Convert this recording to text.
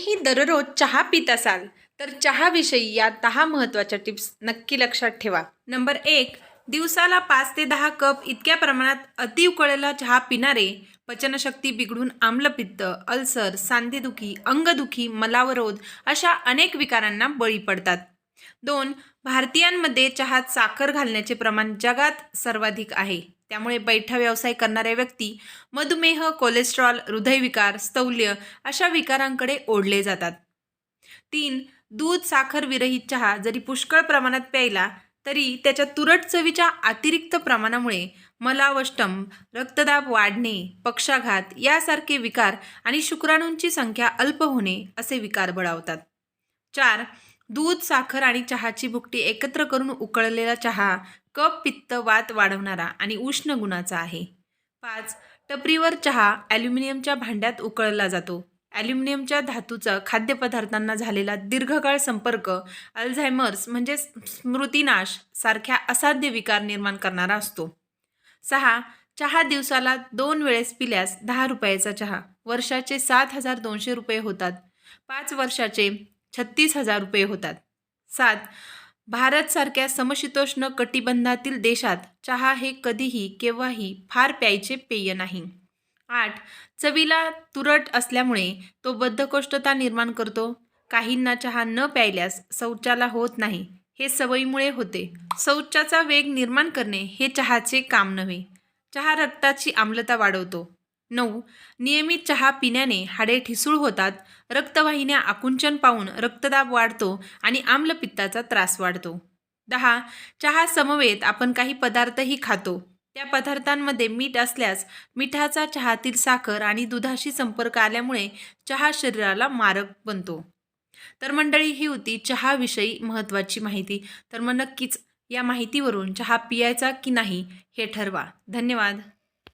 तुम्हीही दररोज चहा पित असाल तर चहाविषयी या दहा महत्त्वाच्या टिप्स नक्की लक्षात ठेवा. नंबर एक दिवसाला पाच ते दहा कप इतक्या प्रमाणात अति उकळलेला चहा पिणारे पचनशक्ती बिघडून आम्लपित्त अल्सर सांधेदुखी अंगदुखी मलावरोध अशा अनेक विकारांना बळी पडतात. दोन भारतीयांमध्ये चहात साखर घालण्याचे प्रमाण जगात सर्वाधिक आहे. त्यामुळे बैठा व्यवसाय करणाऱ्या व्यक्ती मधुमेह कोलेस्ट्रॉल हृदयविकार स्थौल्य अशा विकारांकडे ओढले जातात. तीन दूध साखर विरहित चहा जरी पुष्कळ प्रमाणात प्यायला तरी त्याच्या तुरट चवीच्या अतिरिक्त प्रमाणामुळे मलावष्टम रक्तदाब वाढणे पक्षाघात यासारखे विकार आणि शुक्राणूंची संख्या अल्प होणे असे विकार बळावतात. चार दूध साखर आणि चहाची भुकटी एकत्र करून उकळलेला चहा कप पित्त वात वाढवणारा आणि उष्ण गुणाचा आहे. पाच टपरीवर चहा ॲल्युमिनियमच्या भांड्यात उकळला जातो. ॲल्युमिनियमच्या धातूचा खाद्यपदार्थांना झालेला दीर्घकाळ संपर्क अल्झायमर्स म्हणजे स्मृतिनाश सारख्या असाध्य विकार निर्माण करणारा असतो. सहा चहा दिवसाला दोन वेळेस पिल्यास दहा रुपयाचा चहा वर्षाचे सात हजार दोनशे रुपये होतात. पाच वर्षाचे छत्तीस हजार रुपये होतात. सात भारतसारख्या समशीतोष्ण कटिबंधातील देशात चहा हे कधीही केव्हाही फार प्यायचे पेय नाही. आठ चवीला तुरट असल्यामुळे तो बद्धकोष्ठता निर्माण करतो. काहींना चहा न प्यायल्यास शौचाला होत नाही हे सवयीमुळे होते. शौचाचा वेग निर्माण करणे हे चहाचे काम नव्हे. चहा रक्ताची आम्लता वाढवतो. नऊ. नियमित चहा पिण्याने हाडे ठिसूळ होतात रक्तवाहिन्या आकुंचन पाहून रक्तदाब वाढतो आणि आम्लपित्ताचा त्रास वाढतो. दहा. चहा समवेत आपण काही पदार्थही खातो. त्या पदार्थांमध्ये मीठ असल्यास मिठाचा चहातील साखर आणि दुधाशी संपर्क आल्यामुळे चहा शरीराला मारक बनतो. तर मंडळी ही होती चहाविषयी महत्त्वाची माहिती. तर मग नक्कीच या माहितीवरून चहा पियायचा की नाही हे ठरवा. धन्यवाद.